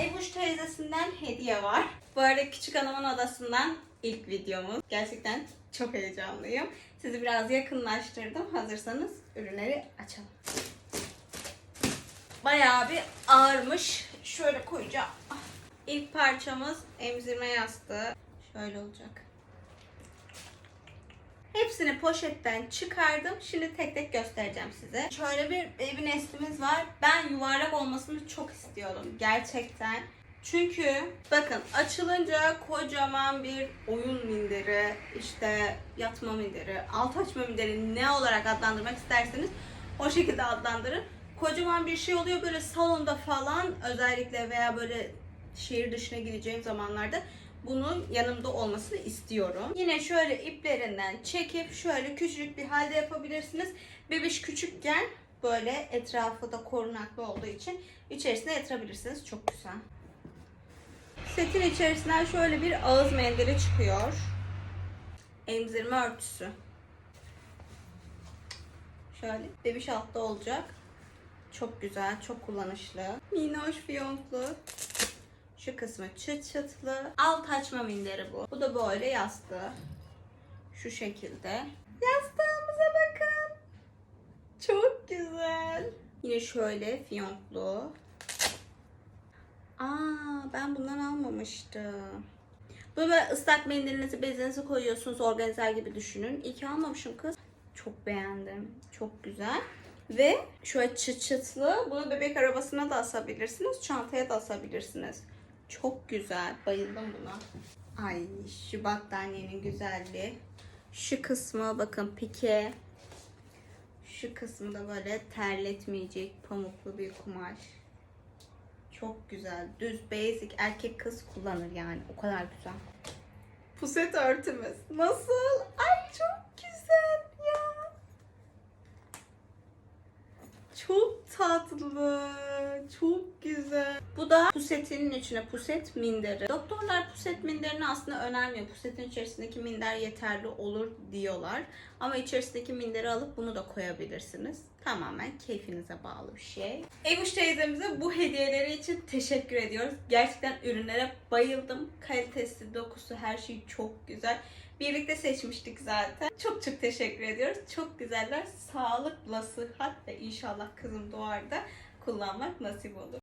Ebuş teyzesinden hediye var. Bu arada küçük hanımın odasından ilk videomuz. Gerçekten çok heyecanlıyım. Sizi biraz yakınlaştırdım. Hazırsanız ürünleri açalım. Bayağı bir ağırmış. Şöyle koyacağım. İlk parçamız emzirme yastığı. Şöyle olacak. Hepsini poşetten çıkardım. Şimdi tek tek göstereceğim size. Şöyle bir baby nestimiz var. Ben yuvarlak olmasını çok istiyordum. Gerçekten. Çünkü bakın açılınca kocaman bir oyun minderi, işte yatma minderi, alt açma minderi ne olarak adlandırmak isterseniz o şekilde adlandırın. Kocaman bir şey oluyor böyle salonda falan özellikle veya böyle şehir dışına gideceğim zamanlarda bunun yanımda olmasını istiyorum. Yine şöyle iplerinden çekip şöyle küçücük bir halde yapabilirsiniz. Bebiş küçükken böyle etrafı da korunaklı olduğu için içerisine yatırabilirsiniz. Çok güzel. Setin içerisinden şöyle bir ağız mendili çıkıyor. Emzirme örtüsü. Şöyle bebiş altta olacak. Çok güzel, çok kullanışlı. Minnoş fiyonklu. Şu kısmı çıt çıtlı. Alt açma minderi bu. Bu da böyle yastığı. Şu şekilde. Yastığımıza bakın. Çok güzel. Yine şöyle fiyonklu. Aa ben bundan almamıştım. Bu böyle ıslak mendilinizi bezinizi koyuyorsunuz organizer gibi düşünün. İyi ki almamışım kız. Çok beğendim. Çok güzel. Ve şöyle çıt çıtlı. Bunu bebek arabasına da asabilirsiniz. Çantaya da asabilirsiniz. Çok güzel. Bayıldım buna. Ay şu battaniyenin güzelliği. Şu kısmı bakın pike. Şu kısmı da böyle terletmeyecek pamuklu bir kumaş. Çok güzel. Düz basic erkek kız kullanır yani. O kadar güzel. Puset örtümüz. Nasıl? Ay çok güzel ya. Çok tatlı. Bu da pusetinin içine puset minderi. Doktorlar puset minderini aslında önermiyor. Pusetin içerisindeki minder yeterli olur diyorlar. Ama içerisindeki minderi alıp bunu da koyabilirsiniz. Tamamen keyfinize bağlı bir şey. Evuş teyzemize bu hediyeleri için teşekkür ediyoruz. Gerçekten ürünlere bayıldım. Kalitesi, dokusu, her şey çok güzel. Birlikte seçmiştik zaten. Çok çok teşekkür ediyoruz. Çok güzeller. Sağlıkla, sıhhatle inşallah kızım doğar da kullanmak nasip olur.